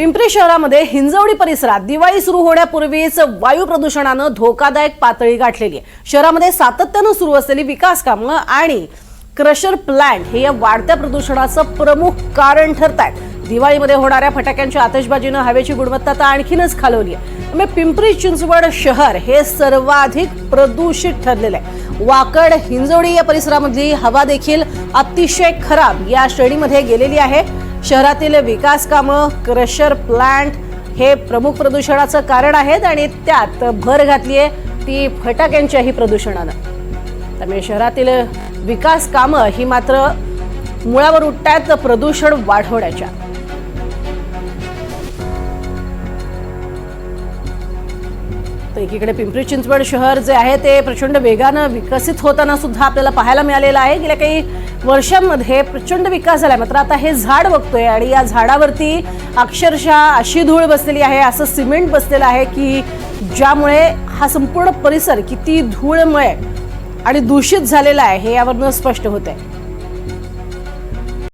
पिंपरी शहरामध्ये हिंजवडी परिसरात दिवाळी सुरू होण्यापूर्वीच वायू प्रदूषणानं धोकादायक पातळी गाठलेली आहे. शहरामध्ये सातत्यानं सुरू असलेली विकास कामं आणि क्रशर प्लांट हे या वाढत्या प्रदूषणाचं प्रमुख कारण ठरत आहेत दिवाळीमध्ये होणाऱ्या फटाक्यांच्या आतषबाजीनं हवेची गुणवत्ता तर आणखीनच खालवली आहे. त्यामुळे पिंपरी चिंचवड शहर हे सर्वाधिक प्रदूषित ठरलेलं आहे. वाकड हिंजवडी या परिसरामधली हवा देखील अतिशय खराब या श्रेणीमध्ये गेलेली आहे. शहरातील विकास कामं क्रशर प्लांट हे प्रमुख प्रदूषणाचं कारण आहेत आणि त्यात भर घातली आहे ती फटाक्यांच्याही प्रदूषणानं. त्यामुळे शहरातील विकास कामं ही मात्र मुळावर उठतायत प्रदूषण वाढवण्याच्या. तर एकीकडे पिंपरी चिंचवड शहर जे आहे ते प्रचंड वेगानं विकसित होताना सुद्धा आपल्याला पाहायला मिळालेलं आहे. गेल्या काही वर्षांमध्ये प्रचंड विकास झालाय. मात्र आता हे झाड बघतोय आणि या झाडावरती अक्षरशः अशी धूळ बसलेली आहे असं सिमेंट बसलेलं आहे की ज्यामुळे हा संपूर्ण परिसर किती धूळमय आणि दूषित झालेला आहे हे यावरनं स्पष्ट होत आहे